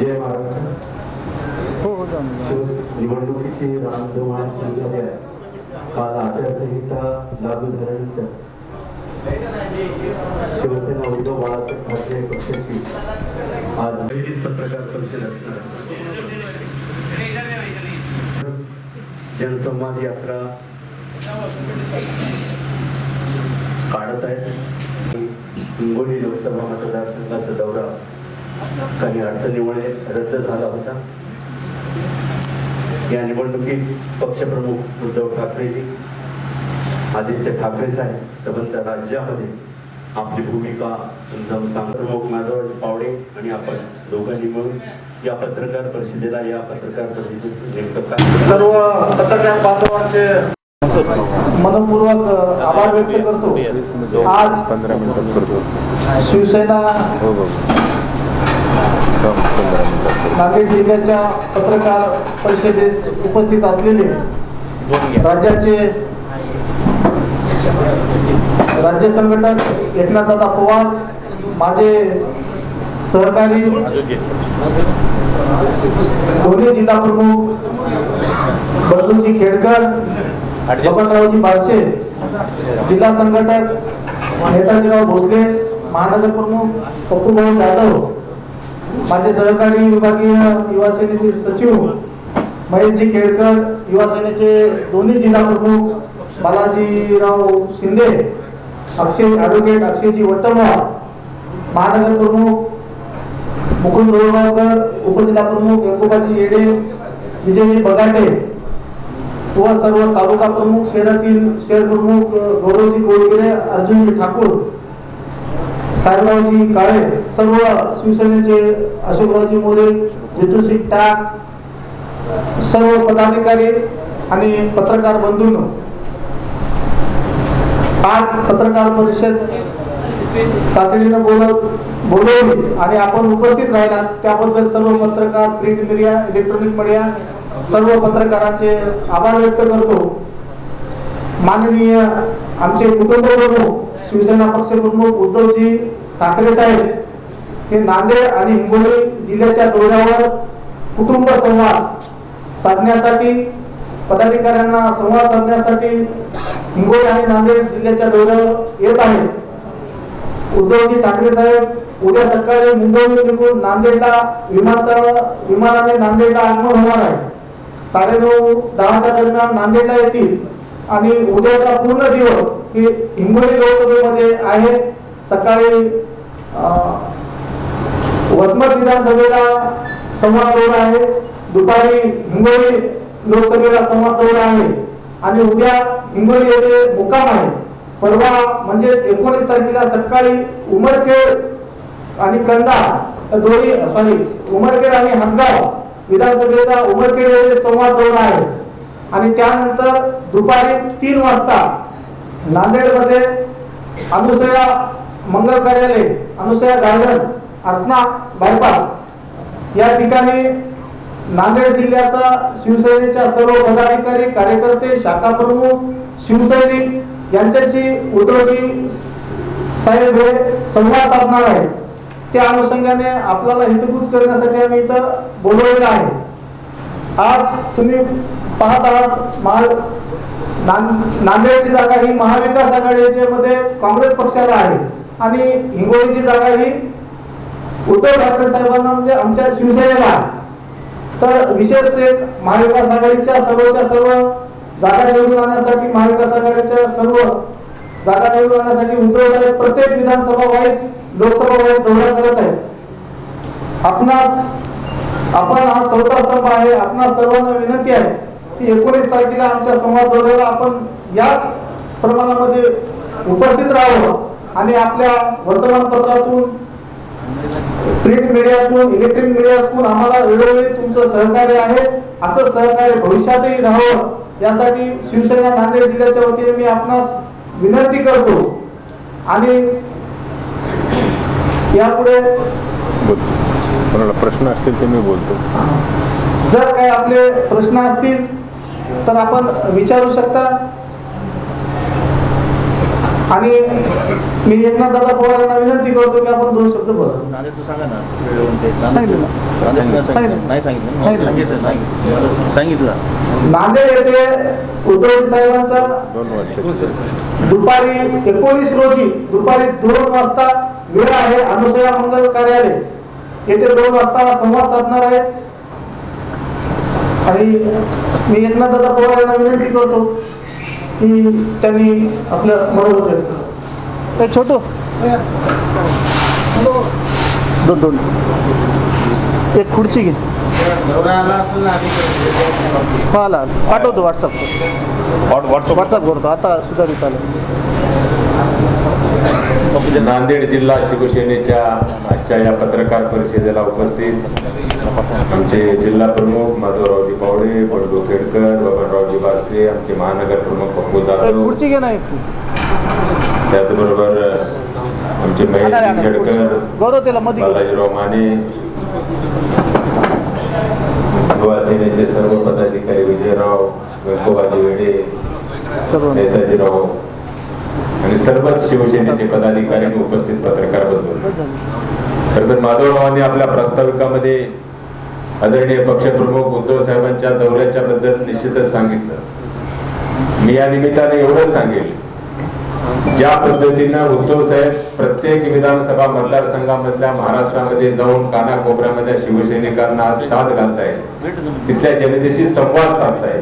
जय महाराष्ट्र हो हो निवडणुकीची रामधुमाळ सुरू झाली आहे. काल आचारसंहिता लागू झाल्यानंतर शिवसेना उद्धव बाळासाहेब ठाकरे पक्षाची आज आयोजित पत्रकार परिषद असणार. जनसंवाद यात्रा काढत आहेत. हिंगोली लोकसभा मतदारसंघाचा दौरा काही अडचणीमुळे रद्द झाला होता. या निवडणुकीत पक्षप्रमुख उद्धव ठाकरेजी आदित्य ठाकरे साहेब संबंध राज्यामध्ये आपली भूमिका समजावून प्रमुख पावडे आणि आपण दोघांनी मिळून या पत्रकार परिषदेला या पत्रकार परिषदेचे नेमकं सर्व पत्रकार बांधवांचे मनपूर्वक आभार व्यक्त करतो. आज पंधरा करतो शिवसेना हो हो हो, पंधरा मिनिटात करतो नांदेड जिल्ह्याच्या पत्रकार परिषदेस उपस्थित असलेले राज्याचे राज्य संघटक एकनाथदादा पवार माझे सहकारी दोन्ही जिल्हा प्रमुख बदलूजी खेडकर बबनरावजी बारसे जिल्हा संघटक नेताजीराव भोसले महानगर प्रमुख पप्पूभाऊ जाधव माझे सहकारी विभागीय युवा सेनेचे सचिव महेशजी केळकर युवा सेनेचे दोन्ही जिल्हा प्रमुख बालाजीराव शिंदे अक्षय ॲडव्होकेट अक्षयजी वट्टमवार महानगर प्रमुख मुकुंद रोळगावकर उपजिल्हा प्रमुख यकोबाजी येडे विजयजी बगाटे व सर्व तालुका प्रमुख शहरातील शहर प्रमुख गौरवजी गोडगिरे अर्जुनजी ठाकूर. साहेबरावजी काळे सर्व शिवसेनेचे अशोकरावजी मोरे जितूसिंग टाक सर्व पदाधिकारी आणि पत्रकार बंधूंनो आज पत्रकार परिषद तातडीनं बोलत बोलवली आणि आपण उपस्थित राहिला त्याबद्दल सर्व पत्रकार प्रिंट मीडिया इलेक्ट्रॉनिक मीडिया सर्व पत्रकारांचे आभार व्यक्त करतो. माननीय आमचे कुटुंब प्रमुख शिवसेना पक्षप्रमुख उद्धवजी ठाकरे साहेब हे नांदेड आणि हिंगोली जिल्ह्याच्या दौऱ्यावर कुटुंब संवाद साधण्यासाठी पदाधिकाऱ्यांना संवाद साधण्यासाठी हिंगोली आणि नांदेड जिल्ह्याच्या दौऱ्यावर येत आहेत. उद्धवजी ठाकरे साहेब उद्या सकाळी मुंबईहून निघून नांदेडला विमानतळ विमानाने नांदेडला आगमन होणार आहे. साडे नऊ दहाच्या दरम्यान नांदेडला येतील. आणि उद्याचा पूर्ण दिवस हे हिंगोली लोकसभेमध्ये आहे. सकाळी वसमत विधानसभेला संवाद दौरा आहे. दुपारी हिंगोली लोकसभेला संवाद दौरा आहे. आणि उद्या हिंगोली येथे मुक्काम आहे. परवा म्हणजे एकोणीस तारखेला सकाळी उमरखेड आणि कंदा दोन्ही सॉरी उमरखेड आणि हदगाव विधानसभेचा उमरखेड येथे संवाद दौरा आहे. आणि त्यानंतर दुपारी तीन वाजता नांदेडमध्ये अनुसया मंगल कार्यालय अनुसया गार्डन असना बायपास या ठिकाणी नांदेड जिल्ह्याचा शिवसेनेच्या सर्व पदाधिकारी कार्यकर्ते शाखा प्रमुख शिवसैनिक यांच्याशी उद्धवजी साहेब हे संवाद साधणार आहे त्या अनुषंगाने आपल्याला हितगुज करण्यासाठी आम्ही इथं बोलवलेलं आहे. आज तुम्ही पाहत आहात महा नांदेडची जागा ही महाविकास आघाडीच्या मध्ये काँग्रेस पक्षाला आहे. आणि हिंगोलीची जागा ही उद्धव ठाकरे साहेबांना म्हणजे आमच्या शिवसेनेला आहे. तर विशेष एक महाविकास आघाडीच्या सर्वच्या सर्व जागा निवडून आणण्यासाठी महाविकास आघाडीच्या सर्व जागा निवडून आणण्यासाठी उद्धव साहेब प्रत्येक विधानसभा वाईज लोकसभा वाईज दौरा करत आहेत. आपणास आपण हा चौथा स्तंभ आहे आपणा सर्वांना विनंती आहे की एकोणीस तारखेला आमच्या समाज दौऱ्याला आपण याच प्रमाणामध्ये उपस्थित राहावं आणि आपल्या वर्तमानपत्रातून प्रिंट मीडियातून इलेक्ट्रिक मीडियातून आम्हाला वेळोवेळी तुमचं सहकार्य आहे. असं सहकार्य भविष्यातही राहावं यासाठी शिवसेना नांदेड जिल्ह्याच्या वतीने मी आपणास विनंती करतो. आणि यापुढे कोणाला प्रश्न असतील ते मी बोलतो. जर काही आपले प्रश्न असतील तर आपण विचारू शकता. आणि मी एकनाथ दादा पवार यांना विनंती करतो की आपण दोन शब्द बोला. तू सांगा ना सांगितलं. नाही सांगितलं. नांदेड येथे उद्धव साहेबांचा दुपारी एकोणीस रोजी दुपारी दोन वाजता वेळ आहे अनुसया मंगल कार्यालय. येथे दोन वाजता संवाद साधणार आहे आणि मी एकनाथ दादा पवार यांना विनंती करतो की त्यांनी आपलं मनोगत व्यक्त करावं. ए, छोटू. दोन दोन. एक खुर्ची घे. हा आला पाठवतो व्हॉट्सअप व्हॉट्सअप करतो. आता सुधारित आलं. नांदेड जिल्हा शिवसेनेच्या आजच्या या पत्रकार परिषदेला उपस्थित आमचे जिल्हा प्रमुख माधवरावजी पावडे बळदू खेडकर बबनरावजी बारसे आमचे महानगर प्रमुख पप्पू जाधव. त्याचबरोबर आमचे महेश खेडकर. बालाजीराव माने युवा सेनेचे सर्व पदाधिकारी विजयराव व्यंकोबाजी वेडे नेताजीराव आणि सर्वच शिवसेनेचे पदाधिकारी उपस्थित पत्रकार बंधू खरं तर माधवरावांनी आपल्या प्रास्ताविकामध्ये आदरणीय पक्षप्रमुख उद्धव साहेबांच्या दौऱ्याच्या बद्दल निश्चितच सांगितलं. मी या निमित्ताने एवढंच सांगेल. ज्या पद्धतीनं उद्धव साहेब प्रत्येक विधानसभा मतदारसंघामधल्या महाराष्ट्रामध्ये जाऊन कानाकोपऱ्यामधल्या शिवसैनिकांना साथ घालताय तिथल्या जनतेशी संवाद साधताय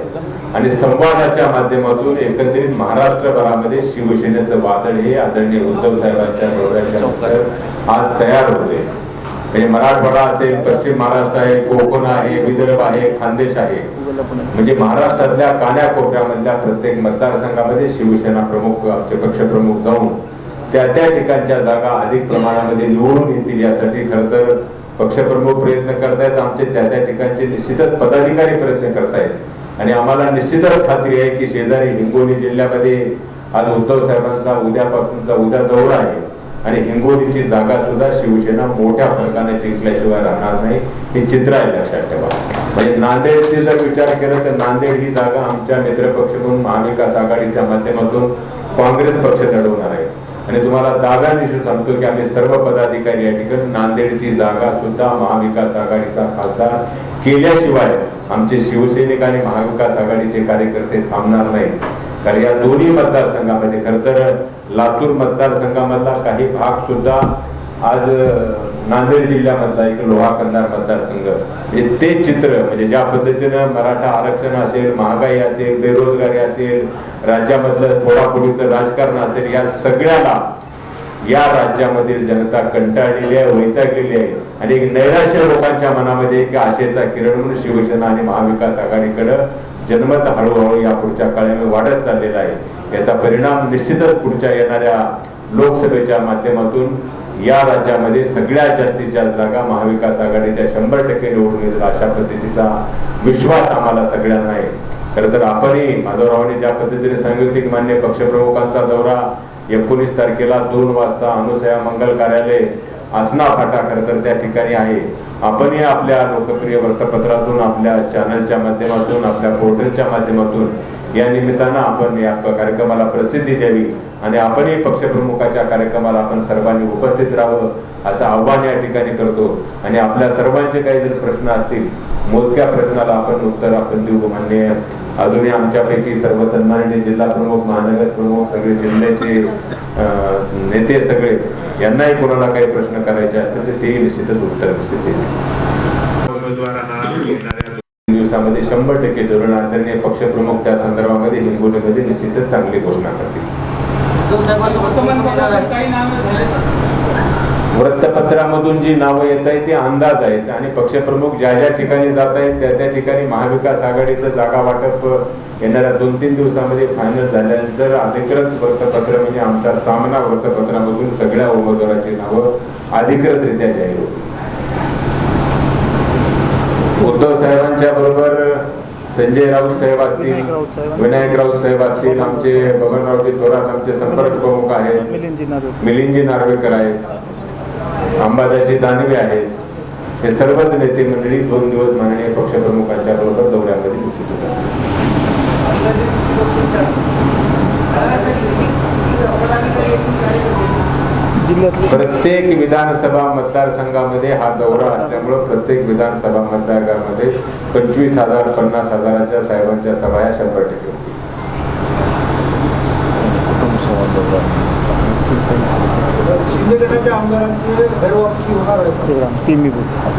आणि संवादाच्या माध्यमातून एकंदरीत महाराष्ट्रभरामध्ये शिवसेनेचं वादळ हे आदरणीय उद्धव साहेबांच्या आज तयार होते. म्हणजे मराठवाडा असेल पश्चिम महाराष्ट्र आहे कोकण आहे विदर्भ आहे खानदेश आहे. म्हणजे महाराष्ट्रातल्या कान्याकोपऱ्यामधल्या प्रत्येक मतदारसंघामध्ये शिवसेना प्रमुख आमचे पक्षप्रमुख जाऊन त्या त्या ठिकाणच्या जागा अधिक प्रमाणामध्ये निवडून येतील यासाठी खर तर पक्षप्रमुख प्रयत्न करतायत आमचे त्या त्या ठिकाणचे निश्चितच पदाधिकारी प्रयत्न करतायत. आणि आम्हाला निश्चितच खात्री आहे की शेजारी हिंगोली जिल्ह्यामध्ये आज उद्धव साहेबांचा उद्यापासूनचा उद्या दौरा आहे. आणि हिंगोलीची जागा सुद्धा शिवसेना मोठ्या फरकाने जिंकल्याशिवाय राहणार नाही हे चित्र आहे लक्षात ठेवा. म्हणजे नांदेडचे जर विचार केला तर नांदेड ही जागा आमच्या मित्रपक्ष म्हणून महाविकास आघाडीच्या माध्यमातून काँग्रेस पक्ष लढवणार आहे. आणि तुम्हाला जागा निश्चित सांगतो की आम्ही सर्व पदाधिकारी या ठिकाणी नांदेडची जागा सुद्धा महाविकास आघाडीचा खासदार केल्याशिवाय आमचे शिवसैनिक आणि महाविकास आघाडीचे कार्यकर्ते थांबणार नाहीत. कारण या दोन्ही मतदारसंघामध्ये खर तर लातूर मतदारसंघामधला काही भाग सुद्धा आज नांदेड जिल्ह्यामधला एक लोहा कंधार मतदारसंघ. ते चित्र म्हणजे ज्या पद्धतीनं मराठा आरक्षण असेल महागाई असेल बेरोजगारी असेल राज्यामधलं थोडाफोडीचं राजकारण असेल या सगळ्याला या राज्यामधील जनता कंटाळलेली आहे वैतागलेली आहे. आणि एक नैराश्य लोकांच्या मनामध्ये एक आशेचा किरण म्हणून शिवसेना आणि महाविकास आघाडीकडे जन्मत हळूहळू या पुढच्या काळामध्ये वाढत चाललेला आहे. याचा परिणाम निश्चितच पुढच्या येणाऱ्या लोकसभेच्या माध्यमातून या राज्यामध्ये सगळ्यात जास्तीत जास्त जागा महाविकास आघाडीच्या शंभर टक्के निवडून येतील अशा पद्धतीचा विश्वास आम्हाला सगळ्यांना आहे. खरं तर आपणही माधवरावांनी ज्या पद्धतीने सांगितले की मान्य पक्षप्रमुखांचा दौरा एकोणीस तारखेला दोन वाजता अनुसया मंगल कार्यालय आसना फाटा खरं तर त्या ठिकाणी आहे. आपणही आपल्या लोकप्रिय वृत्तपत्रातून आपल्या चॅनलच्या माध्यमातून आपल्या पोर्टलच्या माध्यमातून या निमित्तानं आपण या कार्यक्रमाला प्रसिद्धी द्यावी आणि आपणही पक्षप्रमुखाच्या कार्यक्रमाला आपण सर्वांनी उपस्थित राहावं असं आव्हान या ठिकाणी करतो. आणि आपल्या सर्वांचे काही जर प्रश्न असतील मोजक्या प्रश्नाला आपण उत्तर आपण देऊ मान्य. अजूनही आमच्यापैकी सर्व सन्माननीय जिल्हा प्रमुख महानगर प्रमुख सगळे जिल्ह्याचे अं, नेते सगळे यांनाही कोणाला काही प्रश्न करायचे असतील तर तेही निश्चितच उत्तर निश्चित उमेदवारांना दोन दिवसामध्ये शंभर टक्के धोरण आदरणीय पक्षप्रमुख त्या संदर्भामध्ये हिंगोलीमध्ये निश्चितच चांगली घोषणा करतील. वृत्तपत्रामधून जी नावं येत आहेत ती अंदाज आहेत आणि पक्षप्रमुख ज्या ज्या ठिकाणी जात आहेत त्या त्या ठिकाणी महाविकास आघाडीचं जागा वाटप येणाऱ्या दोन तीन दिवसामध्ये फायनल झाल्यानंतर अधिकृत वृत्तपत्र म्हणजे आमच्या सामना वृत्तपत्रामधून सगळ्या उमेदवारांची नावं अधिकृतरित्या जाहीर होतील उद्धव साहेबांच्या बरोबर संजय राऊत साहेब असतील विनायक राऊत साहेब. असतील आमचे बबनरावजी थोरात आमचे संपर्क प्रमुख आहेत. मिलिंदजी नार्वेकर आहेत अंबादाजी दानवे आहेत. हे सर्वच नेते मंडळी दोन दिवस माननीय पक्षप्रमुखांच्या बरोबर दौऱ्यामध्ये निश्चित होतात. प्रत्येक विधानसभा मतदारसंघामध्ये हा दौरा असल्यामुळं प्रत्येक विधानसभा मतदारसंघामध्ये पंचवीस हजार पन्नास हजाराच्या साहेबांच्या सभा या शंभर टक्के शिंदे गटाच्या होणार आहे. मी बोलतो.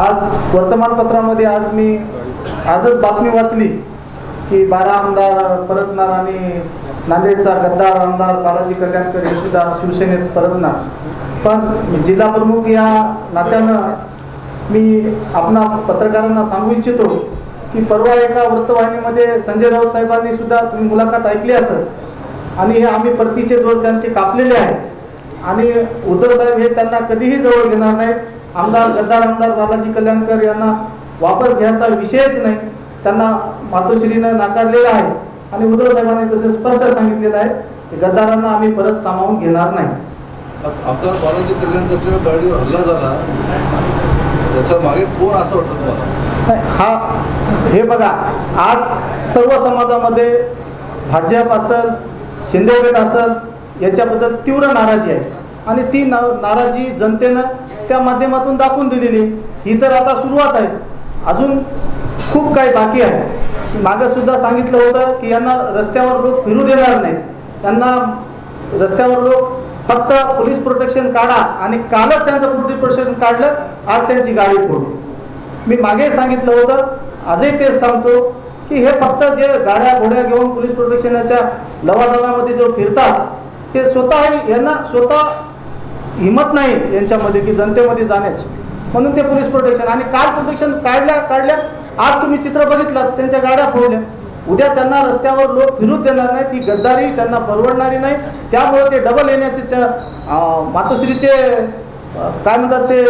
आज वर्तमानपत्रामध्ये आज मी आजच बातमी वाचली की बारा आमदार परतणार आणि नांदेडचा गद्दार आमदार बालाजी कल्याणकर हे सुद्धा शिवसेनेत परतणार. पण जिल्हा प्रमुख या नात्यानं मी आपणा पत्रकारांना सांगू इच्छितो की परवा एका वृत्तवाहिनीमध्ये संजय राऊत साहेबांनी सुद्धा तुम्ही मुलाखत ऐकली असेल. आणि हे आम्ही परतीचे दोर त्यांचे कापलेले आहेत. आणि उद्धव साहेब हे त्यांना कधीही जवळ घेणार नाहीत. आमदार गद्दार आमदार बालाजी कल्याणकर यांना वापस घ्यायचा विषयच नाही. त्यांना मातोश्रीनं नाकारलेला आहे. आणि उद्धव साहेबांनी तसे स्पष्ट सांगितलेलं आहे की गद्दारांना आम्ही परत सामावून घेणार नाही. आमदार बालाजी कल्याणकरच्या गाडीवर हल्ला झाला. त्याच्यामागे कोण असं वाटतं तुम्हाला? हा हे बघा आज सर्व समाजामध्ये भाजप असल शिंदे गट असल याच्याबद्दल तीव्र नाराजी आहे. आणि ती ना नाराजी जनतेनं त्या माध्यमातून दाखवून दिलेली आहे. ही तर आता सुरुवात आहे. अजून खूप काही बाकी आहे. मागे सुद्धा सांगितलं होतं की यांना रस्त्यावर लोक फिरू देणार नाही त्यांना रस्त्यावर लोक फक्त पोलीस प्रोटेक्शन काढा आणि कालच त्यांचं पोलीस प्रोटेक्शन काढलं आज त्यांची गाडी फोडली. मी मागे सांगितलं होतं आजही तेच सांगतो की हे फक्त जे गाड्या घोड्या घेऊन पोलीस प्रोटेक्शनच्या लवाजमामध्ये जो फिरतात ते स्वतः यांना स्वतः हिंमत नाही यांच्यामध्ये की जनतेमध्ये जाण्याची. म्हणून ते पोलीस प्रोटेक्शन. आणि काल प्रोटेक्शन काढल्या काढल्या आज तुम्ही चित्र बघितलं त्यांच्या गाड्या फोडल्या. उद्या त्यांना रस्त्यावर लोक फिरूच देणार नाहीत ही गद्दारी त्यांना परवडणारी नाही. त्यामुळे ते डबल येण्याचे मातोश्रीचे काय म्हणतात ते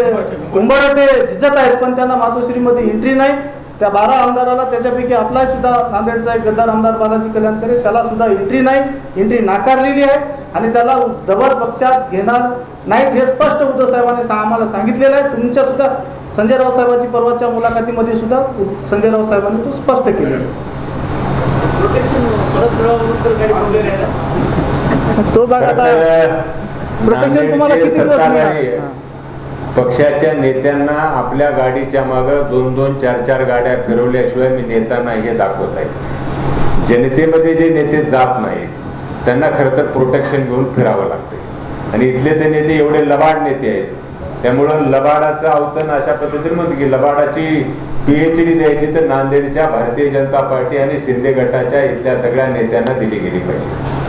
कुंभारटे. झिजत आहेत पण त्यांना मातोश्रीमध्ये एंट्री नाही. त्या बारा आमदाराला त्याच्यापैकी आपला सुद्धा नांदेडचा एक गद्दार आमदार बालाजी कल्याणकर त्याला सुद्धा एंट्री नाही. एंट्री नाकारलेली आहे आणि त्याला डबल पक्षात घेणार नाहीत हे स्पष्ट उद्धव साहेबांनी आम्हाला सांगितलेलं आहे. तुमच्या सुद्धा संजय राऊत साहेबांची परवाच्या मुलाखतीमध्ये सुद्धा संजय राऊत साहेबांनी तो स्पष्ट आहे. तो भाग आता प्रोटेक्शन तुम्हाला किती दिवस? हा. पक्षाच्या नेत्यांना आपल्या गाडीच्या मागं दोन दोन चार चार गाड्या फिरवल्याशिवाय मी नेताना हे दाखवत आहे. जनतेमध्ये जे नेते जात नाहीत त्यांना खरं तर प्रोटेक्शन घेऊन फिरावं लागते आणि इथले ते नेते एवढे लबाड नेते आहेत. त्यामुळं लबाडाचं अवतन अशा पद्धतीने म्हणतो की लबाडाची पीएचडी द्यायची तर नांदेडच्या भारतीय जनता पार्टी आणि शिंदे गटाच्या इथल्या सगळ्या नेत्यांना दिली गेली पाहिजे.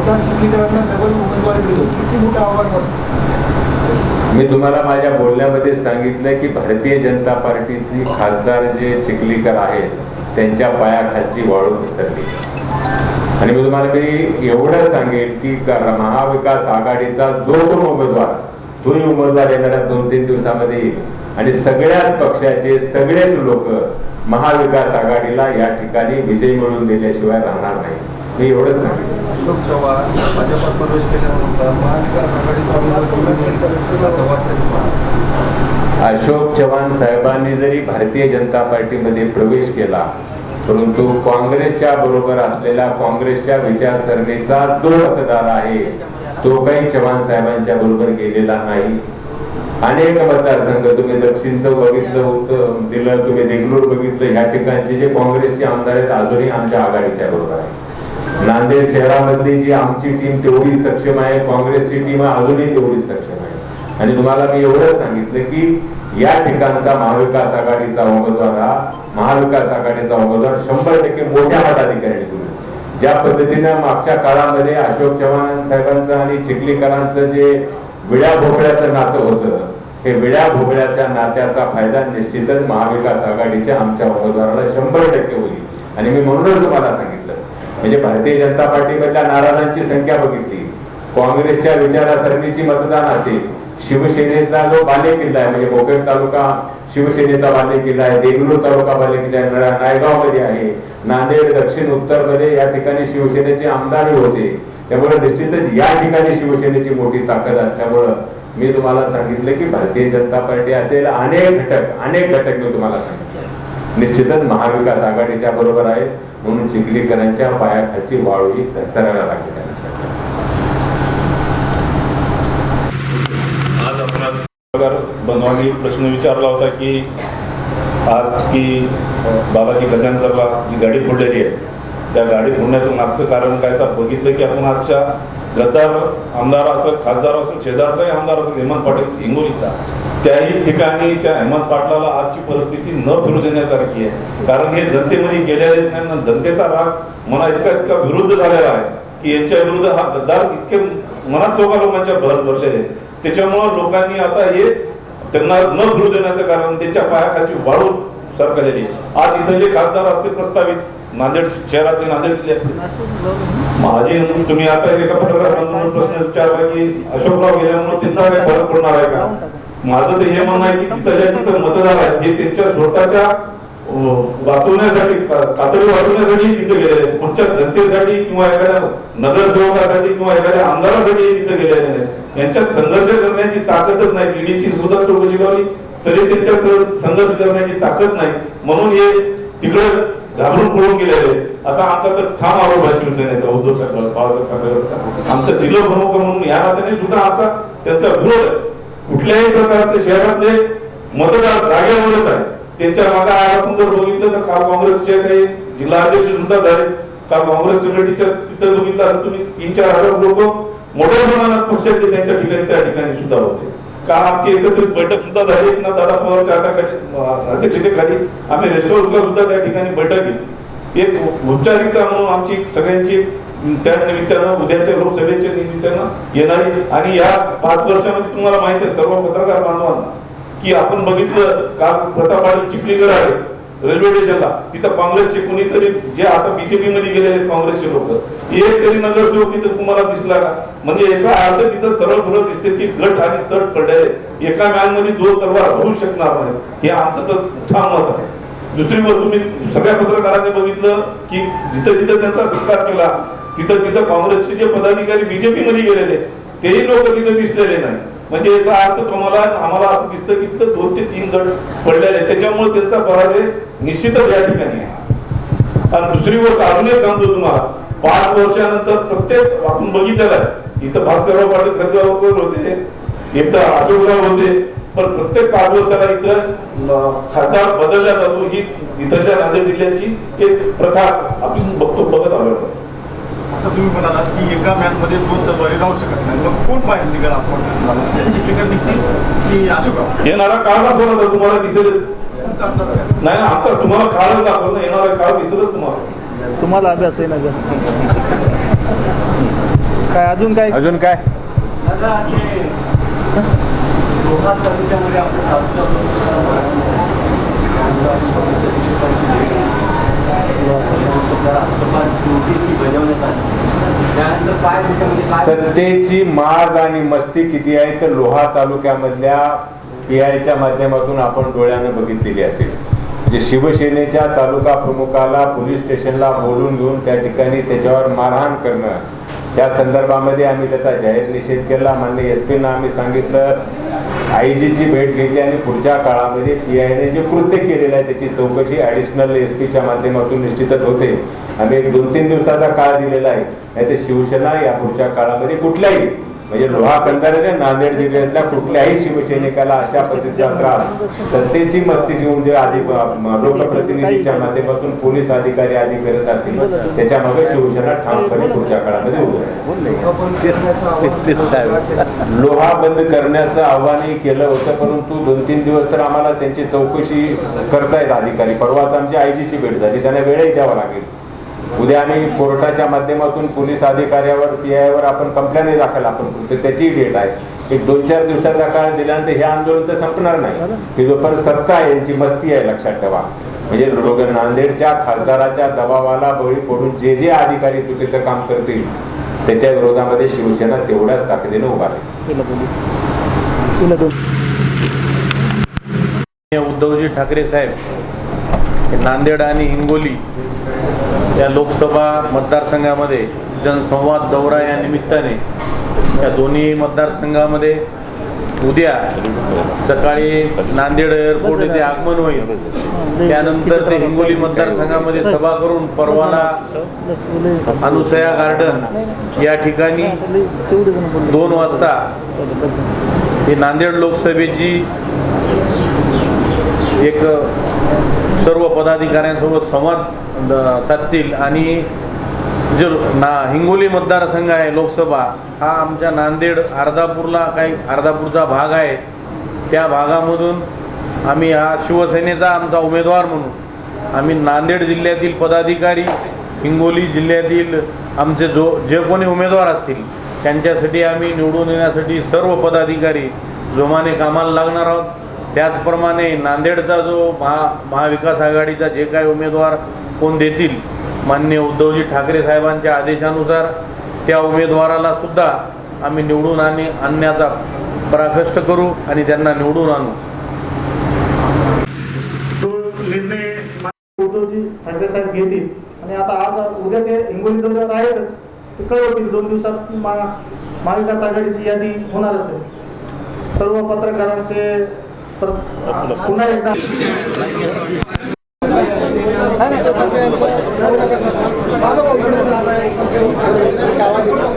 आमदार चिखलीकरांना डबल उमेदवारी दिली किती मोठं आव्हान वाटतं मी तुम्हाला माझ्या बोलण्यामध्ये सांगितलं की भारतीय जनता पार्टीची खासदार जे चिखलीकर आहेत त्यांच्या पायाखालची वाळू घसरली आणि मी तुम्हाला मी एवढं सांगेन की महाविकास आघाडीचा जो कोण उमेदवार तोही उमेदवार येणाऱ्या दोन तीन दिवसामध्ये येईल. आणि सगळ्याच पक्षाचे सगळेच लोक महाविकास आघाडीला या ठिकाणी विजय मिळवून दिल्याशिवाय राहणार नाही मी एवढंच अशोक चव्हाण भाजपात प्रवेश केल्यानंतर महाविकास आघाडीचा अशोक चव्हाण साहेबांनी जरी भारतीय जनता पार्टीमध्ये प्रवेश केला परंतु काँग्रेसच्या बरोबर असलेला काँग्रेसच्या विचारसरणीचा जो मतदार आहे तो काही चव्हाण साहेबांच्या बरोबर गेलेला नाही. अनेक मतदारसंघ तुम्ही दक्षिणचं बघितलं होतं दिलं तुम्ही देगलूर बघितलं ह्या ठिकाणचे जे काँग्रेसचे आमदार आहेत अजूनही आमच्या आघाडीच्या बरोबर आहे नांदेड शहरामधली जी आमची टीम तेवढी सक्षम आहे काँग्रेसची टीम अजूनही तेवढी सक्षम आहे. आणि तुम्हाला मी एवढंच सांगितलं की या ठिकाणचा महाविकास आघाडीचा उमेदवार हा महाविकास आघाडीचा उमेदवार शंभर टक्के मोठ्या मताधिकारी ज्या पद्धतीनं मागच्या काळामध्ये अशोक चव्हाण साहेबांचं आणि चिखलीकरांचं जे विड्या भोपळ्याचं नातं होतं हे विड्या भोपळ्याच्या नात्याचा फायदा निश्चितच महाविकास आघाडीच्या आमच्या उमेदवाराला शंभर टक्के होईल. आणि मी म्हणूनच तुम्हाला सांगितलं म्हणजे भारतीय जनता पार्टीमधल्या नाराजांची संख्या बघितली. काँग्रेसच्या विचारसरणीची मतदान असेल शिवसेनेचा जो बालेकिल्ला आहे म्हणजे मोकेड तालुका शिवसेनेचा बालेकिल्ला आहे देगलूर तालुका बालेकिल्ला आहे नरा- नायगावमध्ये आहे. नांदेड दक्षिण उत्तरमध्ये या ठिकाणी शिवसेनेचे आमदारही होते. त्यामुळे निश्चितच या ठिकाणी शिवसेनेची मोठी ताकद असल्यामुळं मी तुम्हाला सांगितलं की भारतीय जनता पार्टी असेल अनेक घटक अनेक घटक मी तुम्हाला सांगितलं. निश्चितच महाविकास आघाडीच्या बरोबर आहे. म्हणून चिखलीकरांच्या पायाखालची वाळूही घसरायला लागली आज आपण प्रश्न विचारला होता की आज की बाबाजी गजानकरला जी गाडी फोडलेली आहे त्या गाडी फोडण्याचं मागचं कारण काय? तर बघितलं की आपण आजच्या गद्दार आमदार असेल खासदार असेल शेजारचाही आमदार असेल हेमंत पाटील हिंगोलीचा त्याही ठिकाणी त्या हेमंत पाटलाला आजची परिस्थिती न फिरू देण्यासारखी आहे कारण हे जनतेमध्ये गेलेलेच नाही जनतेचा राग मना इतका इतका विरुद्ध झालेला आहे की यांच्या विरुद्ध हा गद्दार इतके मनात लोका लोकांच्या भर भरलेले आहेत. त्याच्यामुळं लोकांनी आता हे त्यांना न फिरू देण्याचं कारण त्यांच्या वाढून वाळू झाली आज इथं जे खासदार असतील प्रस्तावित नांदेड शहरातले नांदेड जिल्ह्यातले माझे तुम्ही आता एका पत्रकार प्रश्न विचारला की अशोकराव गेल्यामुळे त्यांचा काय फरक पडणार आहे का? माझं तर हे म्हणणं आहे की तिथं ज्या तिथं मतदार आहेत हे त्यांच्या स्वतःच्या वाचवण्यासाठी कातडी वाचवण्यासाठी तिथे गेलेले पुढच्या जनतेसाठी किंवा एखाद्या नगरसेवकासाठी किंवा एखाद्या आमदारासाठी तिथे गेलेले यांच्यात संघर्ष करण्याची ताकदच नाही. ईडीची सुद्धा चौकशी करावी. तरी त्यांच्याकडे संघर्ष करण्याची ताकद नाही. म्हणून हे तिकडे घाबरून पळून गेलेले असा आमचा तर ठाम आरोप आहे शिवसेनेचा उद्धव साहेब बाळासाहेब ठाकरेंचा आमचा जिल्हा प्रमुख म्हणून या नात्याने सुद्धा आमचा त्यांचा विरोध आहे. कुठल्याही प्रकारचे शहरातले मतदार जागेवरच आहे त्यांच्या मागे आपण जर बघितलं तर काल काँग्रेसचे काही जिल्हा अध्यक्ष सुद्धा झाले. काल काँग्रेस कमिटीच्या तिथं बघितलं असं तुम्ही तीन चार हजार लोक मोठ्या प्रमाणात पक्षाचे त्यांच्या ठिकाणी त्या ठिकाणी सुद्धा होते. काल आमची एकत्रित बैठक सुद्धा झाली. ना दादा पवारच्या अध्यक्षतेखाली आम्ही रेस्टॉरंटला सुद्धा त्या ठिकाणी बैठक घेतली. एक औपचारिकता म्हणून आमची सगळ्यांची त्या निमित्तानं उद्याच्या लोकसभेच्या निमित्तानं येणारी. आणि या पाच वर्षामध्ये तुम्हाला माहिती आहे सर्व पत्रकार बांधवांना की आपण बघितलं काल प्रतापवाडी चिखलीकर आहे. रेल्वे स्टेशनला तिथं काँग्रेसचे कोणीतरी जे आता बीजेपी मध्ये गेले आहेत काँग्रेसचे लोक एक तरी नगरसेवक तिथं तुम्हाला दिसला का? म्हणजे याचा अर्थ तिथं सरळ सरळ दिसते की गट आणि तटकडे एका मॅनमध्ये दोन तलवार होऊ शकणार नाही हे आमचं तर ठाम मत आहे. दुसरी गोष्ट तुम्ही सगळ्या पत्रकारांनी बघितलं की जिथं जिथं त्यांचा सत्कार केला तिथं तिथं काँग्रेसचे जे पदाधिकारी बीजेपी मध्ये गेलेले तेही लोक तिथं दिसलेले नाही म्हणजे याचा अर्थ तुम्हाला आम्हाला असं दिसतं की तिथं दोन ते तीन गट पडलेले त्याच्यामुळे त्यांचा पराजय निश्चितच या ठिकाणी आहे. आणि दुसरी गोष्ट अजून सांगतो तुम्हाला पाच वर्षानंतर प्रत्येक आपण बघितलेलं आहे इथं भास्करराव पाटील खतगावकर होते? इथं अशोकराव होते. पण प्रत्येक पाच वर्षाला इथं खासदार बदलला जातो. ही इथल्या नांदेड जिल्ह्याची एक प्रथा आपण बघतो बघत आलो आता तुम्ही म्हणालात की एका मॅनमध्ये दोन तलवारी राहू शकत नाही. मग कोण बाहेर निघाल असं वाटतं निघतील की अशोकराव येणारा काळ दाखवला तर तुम्हाला दिसेलच. काय नाही ना आमचा तुम्हाला काळच दाखवलं. येणारा काळ दिसेलच तुम्हाला. तुम्हाला अभ्यास आहे ना जास्त? काय अजून काय? अजून काय? सत्तेची माज आणि मस्ती किती आहे तर लोहा तालुक्यामधल्या पीआयच्या माध्यमातून आपण डोळ्यानं बघितलेली असेल. म्हणजे शिवसेनेच्या तालुका प्रमुखाला पोलीस स्टेशनला बोलून घेऊन त्या ठिकाणी त्याच्यावर मारहाण करणं. त्या संदर्भामध्ये आम्ही त्याचा जाहीर निषेध केला. मान्य एस पीना आम्ही सांगितलं आयजीची भेट घेतली आणि पुढच्या काळामध्ये पीआयने जे कृत्य केलेलं आहे त्याची चौकशी ऍडिशनल एस पीच्या माध्यमातून निश्चितच होते. आम्ही एक दोन तीन दिवसाचा काळ दिलेला आहे. नाही ते शिवसेना या पुढच्या काळामध्ये कुठल्याही म्हणजे लोहा कंदाराने नांदेड जिल्ह्यातल्या कुठल्याही शिवसैनिकाला अशा पद्धतीचा त्रास सत्तेची मस्ती घेऊन जे आधी लोकप्रतिनिधीच्या माध्यमातून पोलीस अधिकारी आधी करत असतील त्याच्यामागे शिवसेना ठामपणे पुढच्या काळामध्ये उभं लोहा बंद करण्याचं आव्हानही केलं होतं परंतु दोन तीन दिवस तर आम्हाला त्यांची चौकशी करतायत अधिकारी. परवाच आमची आयजीची भेट झाली त्यांना वेळही द्यावा लागेल. उद्या आम्ही कोर्टाच्या माध्यमातून पोलीस अधिकाऱ्यावर पीआयवर आपण कंप्लेंट दाखल आपण करू. त्याची डेट आहे. एक दोन चार दिवसाचा काळ दिल्यानंतर हे आंदोलन तर संपणार नाही. की जोपर्यंत सत्ता आहे यांची मस्ती आहे लक्षात ठेवा. म्हणजे नांदेडच्या खासदाराच्या दबावाला बळी पडून जे जे अधिकारी चुकीचं काम करतील त्याच्या विरोधामध्ये शिवसेना तेवढ्याच ताकदीने उभा राहील. उद्धवजी ठाकरे साहेब नांदेड आणि हिंगोली या लोकसभा मतदारसंघामध्ये जनसंवाद दौरा या निमित्ताने या दोन्ही मतदारसंघामध्ये उद्या सकाळी नांदेड एअरपोर्ट येथे आगमन होईल. त्यानंतर ते हिंगोली मतदारसंघामध्ये सभा करून परवाला अनुसया गार्डन या ठिकाणी दोन वाजता ही नांदेड लोकसभेची एक सर्व पदाधिकाऱ्यांसोबत संवाद साधतील. आणि जो ना हिंगोली मतदारसंघ आहे लोकसभा हा आमच्या नांदेड अर्धापूरला काही अर्धापूरचा भाग आहे. त्या भागामधून आम्ही हा शिवसेनेचा आमचा उमेदवार म्हणून आम्ही नांदेड जिल्ह्यातील पदाधिकारी हिंगोली जिल्ह्यातील आमचे जो जे कोणी उमेदवार असतील त्यांच्यासाठी आम्ही निवडून येण्यासाठी सर्व पदाधिकारी जोमाने कामाला लागणार आहोत. त्याचप्रमाणे नांदेडचा जो महा महाविकास आघाडीचा जे काही उमेदवार कोण देतील मान्य उद्धवजी ठाकरे साहेबांच्या आदेशानुसार त्या उमेदवाराला सुद्धा आम्ही निवडून आणि आणण्याचा पराकष्ट करू आणि त्यांना निवडून आणू. तो निर्णय उद्धवजी ठाकरे साहेब घेतील. आणि आता आज उद्या ते हिंगोली दौऱ्यावर आहेतच. ते कळवतील दोन दिवसात महा- महाविकास आघाडीची यादी होणारच आहे. सर्व पत्रकारांचे पुन्हा एकदा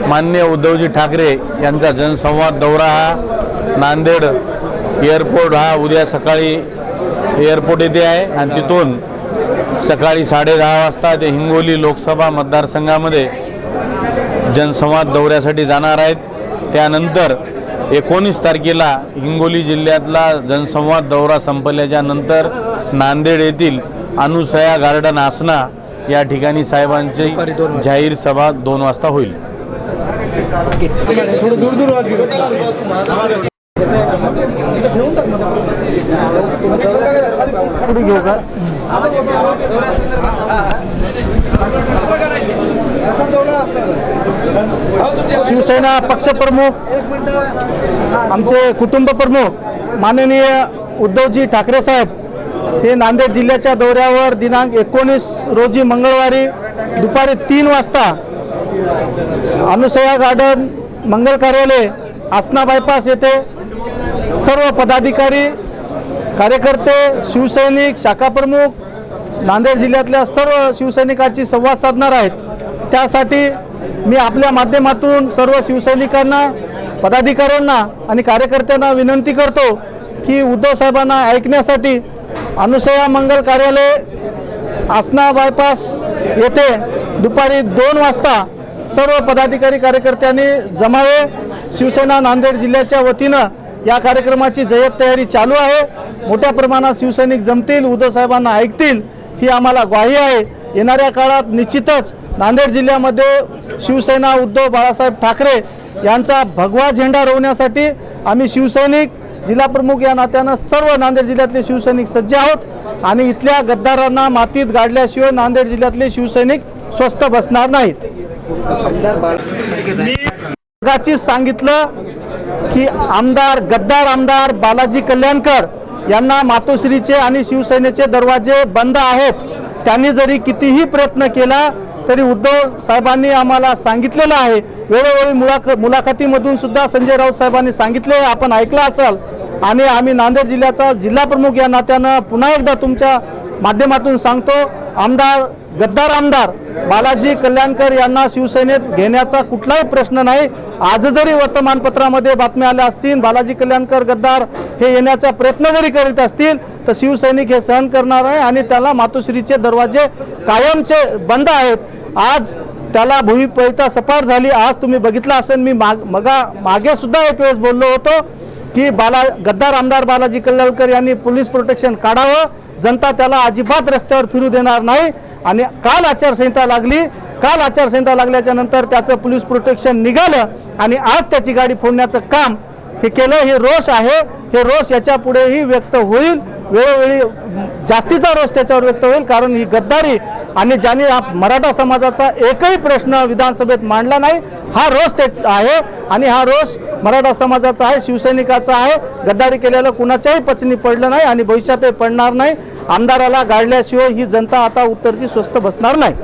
मान्य उद्धवजी ठाकरे यांचा जनसंवाद दौरा हा नांदेड एअरपोर्ट हा उद्या सकाळी एअरपोर्ट येथे आहे आणि तिथून सकाळी साडेदहा वाजता ते हिंगोली लोकसभा मतदारसंघामध्ये जनसंवाद दौऱ्यासाठी जाणार आहेत. त्यानंतर एकोणीस तारखेला हिंगोली जिल्ह्यातला जनसंवाद दौरा संपल्याच्या नंतर नांदेड येथील अनुसया गार्डन आसना या ठिकाणी साहेबांची जाहीर सभा दोन वाजता होईल. शिवसेना पक्षप्रमुख आमचे कुटुंब प्रमुख माननीय उद्धवजी ठाकरे साहेब हे नांदेड जिल्ह्याच्या दौऱ्यावर दिनांक एकोणीस रोजी मंगळवारी दुपारी तीन वाजता अनुसया गार्डन मंगल कार्यालय आसना बायपास येथे सर्व पदाधिकारी कार्यकर्ते शिवसैनिक शाखाप्रमुख नांदेड जिल्ह्यातल्या सर्व शिवसैनिकांची संवाद साधणार आहेत. त्यासाठी मी आपल्या माध्यमातून सर्व शिवसैनिकांना पदाधिकाऱ्यांना आणि कार्यकर्त्यांना विनंती करतो की उद्धव साहेबांना ऐकण्यासाठी अनुसया मंगल कार्यालय आसना बायपास येथे दुपारी दोन वाजता सर्व पदाधिकारी कार्यकर्त्यांनी जमावे. शिवसेना नांदेड जिल्ह्याच्या वतीनं या कार्यक्रमाची जय्यत तयारी चालू आहे. मोठ्या प्रमाणात शिवसैनिक जमतील उद्धव साहेबांना ऐकतील ही आम्हाला ग्वाही आहे. येणाऱ्या काळात निश्चितच नांदेड जिल्ह्यामध्ये शिवसेना उद्धव बाळासाहेब ठाकरे यांचा भगवा झेंडा रोवण्यासाठी आम्ही शिवसैनिक जिल्हाप्रमुख या नात्यानं सर्व नांदेड जिल्ह्यातले शिवसैनिक सज्ज आहोत. आणि इथल्या गद्दारांना मातीत गाडल्याशिवाय नांदेड जिल्ह्यातले शिवसैनिक स्वस्त बसणार नाहीत. मी सांगितलं की आमदार गद्दार आमदार बालाजी कल्याणकर यांना मातोश्रीचे आणि शिवसेनेचे दरवाजे बंद आहेत. त्यांनी जरी कितीही प्रयत्न केला तरी उद्धव साहेबांनी आम्हाला सांगितलेलं आहे. वेळोवेळी मुलाख मुलाखतीमधून सुद्धा संजय राऊत साहेबांनी सांगितले आपण ऐकलं असाल. आणि आम्ही नांदेड जिल्ह्याचा जिल्हा प्रमुख या नात्यानं पुन्हा एकदा तुमच्या माध्यमातून सांगतो आमदार गद्दार आमदार बालाजी कल्याणकर यांना शिवसेनेत घेण्याचा कुठलाही प्रश्न नाही. आज जरी वर्तमानपत्रामध्ये बातम्या आल्या असतील बालाजी कल्याणकर गद्दार हे येण्याचा प्रयत्न जरी करीत असतील तर शिवसैनिक हे सहन करणार आहे आणि त्याला मातोश्रीचे दरवाजे कायमचे बंद आहेत. आज त्याला भूमिपैता सपाट झाली. आज तुम्ही बघितलं असेल मी माग मगा मागे सुद्धा एक वेळेस बोललो होतो की बाला गद्दार आमदार बालाजी कल्याणकर यांनी पोलीस प्रोटेक्शन काढावं. जनता त्याला अजिबात रस्त्यावर फिरू देणार नाही. आणि काल आचारसंहिता लागली. काल आचारसंहिता लागल्याच्या नंतर त्याचं पोलीस प्रोटेक्शन निघालं आणि आज त्याची गाडी फोडण्याचं काम हे केलं हे रोष आहे. हे रोष याच्या पुढेही व्यक्त होईल. वेळोवेळी जास्तीचा रोष त्याच्यावर व्यक्त होईल कारण ही गद्दारी आणि ज्याने मराठा समाजाचा एकही प्रश्न विधानसभेत मांडला नाही हा रोष ते आहे. आणि हा रोष मराठा समाजाचा आहे शिवसैनिकाचा आहे. गद्दारी केलेलं कुणाच्याही पचनी पडलं नाही आणि भविष्यातही पडणार नाही. आमदाराला गाडल्याशिवाय ही जनता आता उत्तरची स्वस्त बसणार नाही.